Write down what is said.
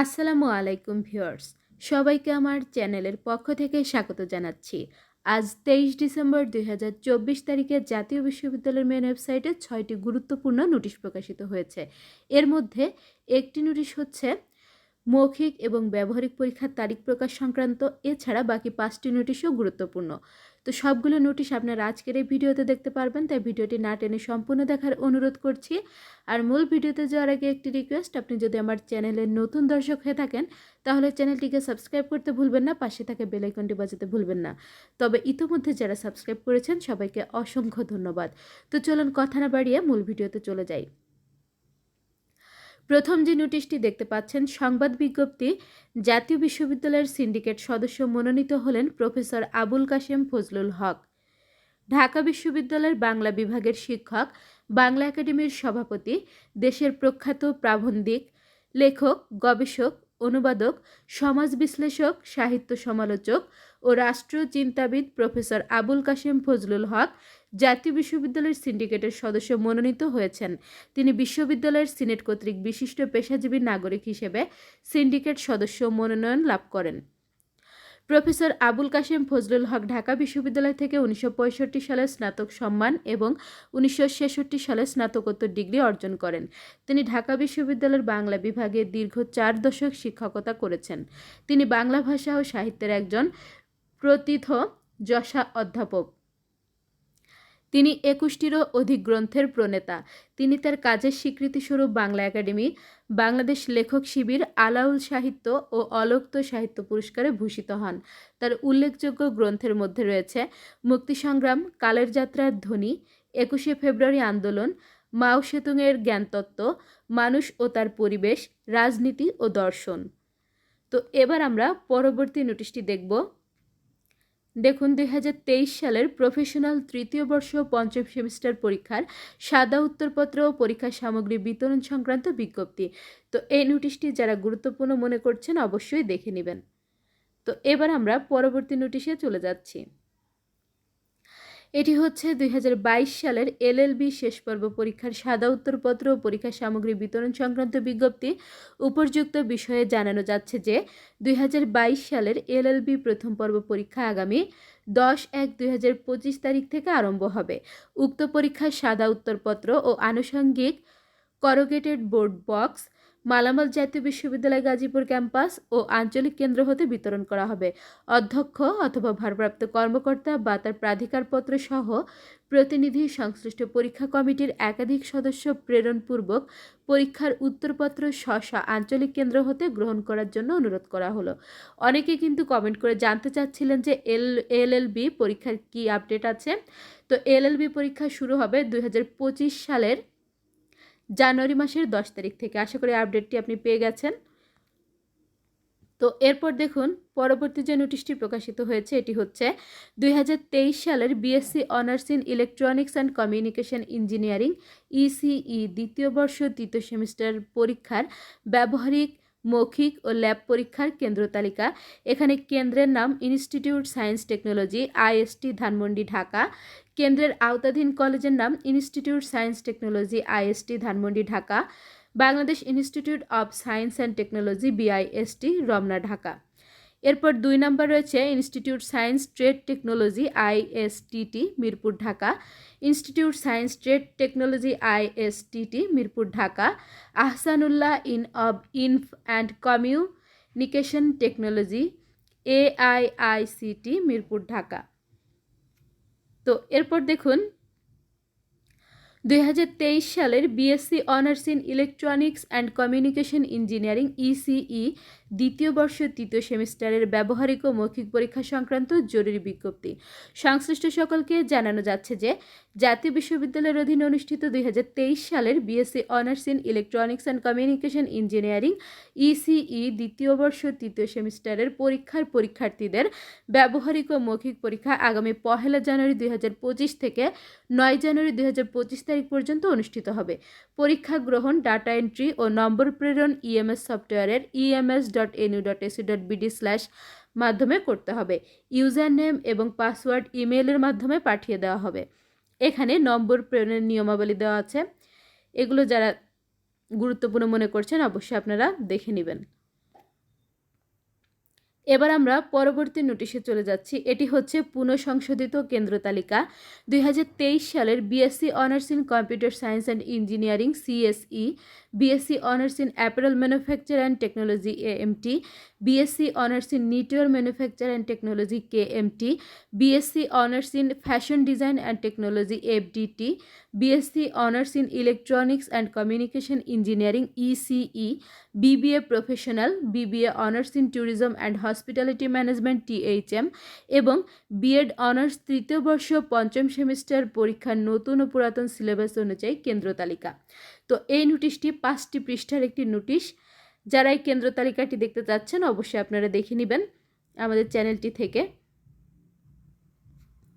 আসসালামু আলাইকুম ভিউয়ার্স, সবাইকে আমার চ্যানেলের পক্ষ থেকে স্বাগত জানাচ্ছি। আজ তেইশ ডিসেম্বর দুই হাজার চব্বিশ তারিখে জাতীয় বিশ্ববিদ্যালয়ের মেন ওয়েবসাইটে ছয়টি গুরুত্বপূর্ণ নোটিশ প্রকাশিত হয়েছে। এর মধ্যে একটি নোটিশ হচ্ছে, মৌখিক এবং ব্যবহারিক পরীক্ষার তারিখ প্রকাশ সংক্রান্ত, এছাড়া বাকি পাঁচটি নোটিশও গুরুত্বপূর্ণ। তো সবগুলো নোটিশ আপনারা আজকের এই ভিডিওতে দেখতে পারবেন, তাই ভিডিওটি না টেনে সম্পূর্ণ দেখার অনুরোধ করছি। আর মূল ভিডিওতে যাওয়ার আগে একটি রিকোয়েস্ট আপনি যদি আমার চ্যানেলের নতুন দর্শক হয়ে থাকেন, তাহলে চ্যানেলটিকে সাবস্ক্রাইব করতে ভুলবেন না, পাশে থাকে বেলাইকনটি বাজাতে ভুলবেন না। তবে ইতোমধ্যে যারা সাবস্ক্রাইব করেছেন, সবাইকে অসংখ্য ধন্যবাদ। তো চলুন কথা না বাড়িয়ে মূল ভিডিওতে চলে যাই। প্রথম যে নোটিশটি দেখতে পাচ্ছেন, সংবাদ বিজ্ঞপ্তি, জাতীয় বিশ্ববিদ্যালয়ের সিন্ডিকেট সদস্য মনোনীত হলেন প্রফেসর আবুল কাশেম ফজলুল হক। ঢাকা বিশ্ববিদ্যালয়ের বাংলা বিভাগের শিক্ষক, বাংলা একাডেমির সভাপতি, দেশের প্রখ্যাত প্রাবন্ধিক, লেখক, গবেষক, অনুবাদক, সমাজ বিশ্লেষক, সাহিত্য সমালোচক ও রাষ্ট্রীয় চিন্তাবিদ প্রফেসর আবুল কাশেম ফজলুল হক জাতীয় বিশ্ববিদ্যালয়ের সিন্ডিকেটের সদস্য মনোনীত হয়েছেন। তিনি বিশ্ববিদ্যালয়ের সিনেট কর্তৃক বিশিষ্ট পেশাজীবী নাগরিক হিসেবে সিন্ডিকেট সদস্য মনোনয়ন লাভ করেন। প্রফেসর আবুল কাশেম ফজলুল হক ঢাকা বিশ্ববিদ্যালয় থেকে উনিশশো পঁয়ষট্টি সালে স্নাতক সম্মান এবং উনিশশো ছেষট্টি সালে স্নাতকোত্তর ডিগ্রি অর্জন করেন। তিনি ঢাকা বিশ্ববিদ্যালয়ের বাংলা বিভাগে দীর্ঘ চার দশক শিক্ষকতা করেছেন। তিনি বাংলা ভাষা ও সাহিত্যের একজন প্রতিথ যশা অধ্যাপক। তিনি একুশটিরও অধিক গ্রন্থের প্রণেতা। তিনি তার কাজের স্বীকৃতিস্বরূপ বাংলা একাডেমি, বাংলাদেশ লেখক শিবির, আলাউল সাহিত্য ও অলক্ত সাহিত্য পুরস্কারে ভূষিত হন। তার উল্লেখযোগ্য গ্রন্থের মধ্যে রয়েছে মুক্তিসংগ্রাম, কালের যাত্রার ধ্বনি, একুশে ফেব্রুয়ারি আন্দোলন, মাও সেতুংয়ের জ্ঞানতত্ত্ব, মানুষ ও তার পরিবেশ, রাজনীতি ও দর্শন। তো এবার আমরা পরবর্তী নোটিশটি দেখব দেখুন, দুই হাজার তেইশ সালের প্রফেশনাল তৃতীয় বর্ষ পঞ্চম সেমিস্টার পরীক্ষার সাদা উত্তরপত্র ও পরীক্ষা সামগ্রী বিতরণ সংক্রান্ত বিজ্ঞপ্তি। তো এই নোটিশটি যারা গুরুত্বপূর্ণ মনে করছেন, অবশ্যই দেখে নেবেন। তো এবার আমরা পরবর্তী নোটিশে চলে যাচ্ছি। এটি হচ্ছে দুই হাজার বাইশ সালের এলএলবি শেষ পর্ব পরীক্ষার সাদা উত্তরপত্র ও পরীক্ষার সামগ্রী বিতরণ সংক্রান্ত বিজ্ঞপ্তি উপযুক্ত বিষয়ে জানানো যাচ্ছে যে দুই হাজার বাইশ সালের এলএলবি প্রথম পর্ব পরীক্ষা আগামী দশ এক দুই তারিখ থেকে আরম্ভ হবে। উক্ত পরীক্ষার সাদা উত্তরপত্র ও আনুষঙ্গিক করোগেটেড বোর্ড বক্স মালামাল জাতীয় বিশ্ববিদ্যালয় গাজীপুর ক্যাম্পাস ও আঞ্চলিক কেন্দ্র হতে বিতরণ করা হবে। অধ্যক্ষ অথবা ভারপ্রাপ্ত কর্মকর্তা বা তার প্রাধিকারপত্র সহ প্রতিনিধি সংশ্লিষ্ট পরীক্ষা কমিটির একাধিক সদস্য প্রেরণপূর্বক পরীক্ষার উত্তরপত্র স্ব আঞ্চলিক কেন্দ্র হতে গ্রহণ করার জন্য অনুরোধ করা হলো। অনেকে কিন্তু কমেন্ট করে জানতে চাচ্ছিলেন যে এল, এলএলবি পরীক্ষার কি আপডেট আছে? তো এলএলবি পরীক্ষা শুরু হবে দু হাজার পঁচিশ সালের জানুয়ারি মাসের দশ তারিখ থেকে। আশা করি আপডেটটি আপনি পেয়ে গেছেন। তো এরপর দেখুন, পরবর্তী যে নোটিশটি প্রকাশিত হয়েছে, এটি হচ্ছে দুই হাজার তেইশ সালের BSc honours in electronics and communication engineering ECE দ্বিতীয় বর্ষ, তৃতীয় সেমিস্টার পরীক্ষার ব্যবহারিক মৌখিক ও ল্যাব পরীক্ষার কেন্দ্র তালিকা। এখানে কেন্দ্রের নাম institute science technology, IST Dhanmondi, Dhaka. কেন্দ্রের আওতাধীন কলেজের নাম institute science technology, IST Dhanmondi, Dhaka. Bangladesh institute of science and technology, BIST, Ramna, Dhaka. এরপর দুই নম্বর রয়েছে institute science trade technology ISTT Mirpur, Dhaka. Institute science trade technology ISTT Mirpur, Dhaka. Ahsanullah in of info and communication technology AIICT Mirpur, Dhaka. তো এরপর দেখুন দুই হাজার তেইশ সালের BSc honours in electronics and communication engineering, ECE, দ্বিতীয় বর্ষ তৃতীয় সেমিস্টারের ব্যবহারিক ও মৌখিক পরীক্ষা সংক্রান্ত জরুরি বিজ্ঞপ্তি। সংশ্লিষ্ট সকলকে জানানো যাচ্ছে যে জাতীয় বিশ্ববিদ্যালয়ের অধীনে অনুষ্ঠিত দুই হাজার তেইশ সালের BSc honours in electronics and communication engineering ECE দ্বিতীয় বর্ষ, তৃতীয় সেমিস্টারের পরীক্ষার পরীক্ষার্থীদের ব্যবহারিক ও মৌখিক পরীক্ষা আগামী পহেলা জানুয়ারি দুই হাজার পঁচিশ থেকে নয় জানুয়ারি দুই হাজার পঁচিশ তারিখ পর্যন্ত অনুষ্ঠিত হবে। পরীক্ষা গ্রহণ, ডাটা এন্ট্রি ও নম্বর প্রেরণ ইএমএস সফটওয়্যারের EMS dot NU dot AC dot BD slash মাধ্যমে করতে হবে। ইউজার নেম এবং পাসওয়ার্ড ইমেলের মাধ্যমে পাঠিয়ে দেওয়া হবে। এখানে নম্বর প্রেরণের নিয়মাবলী দেওয়া আছে। এগুলো যারা গুরুত্বপূর্ণ মনে করছেন, অবশ্যই আপনারা দেখে নেবেন। এবার আমরা পরবর্তী নোটিশে চলে যাচ্ছি। এটি হচ্ছে পুনঃসংশোধিত কেন্দ্র তালিকা। দুই হাজার তেইশ সালের BSc honours in computer science and engineering CSE BSc honours in apparel manufacture and technology AMT BSc honours in knitwear manufacture and technology K KMT BSc honours in fashion design and technology FDT BSc honours in electronics and communication engineering ECE BBA professional BBA honours in tourism and hospitality management THM এবং BEd honours তৃতীয় বর্ষ পঞ্চম semester পরীক্ষার নতুন ও পুরাতন syllabus অনুযায়ী কেন্দ্র তালিকা। তো এই নোটিশটি পাঁচটি পৃষ্ঠার একটি নোটিশ। যারা এই কেন্দ্র তালিকাটি দেখতে চাচ্ছেন, অবশ্যই আপনারা দেখে নেবেন আমাদের চ্যানেলটি থেকে।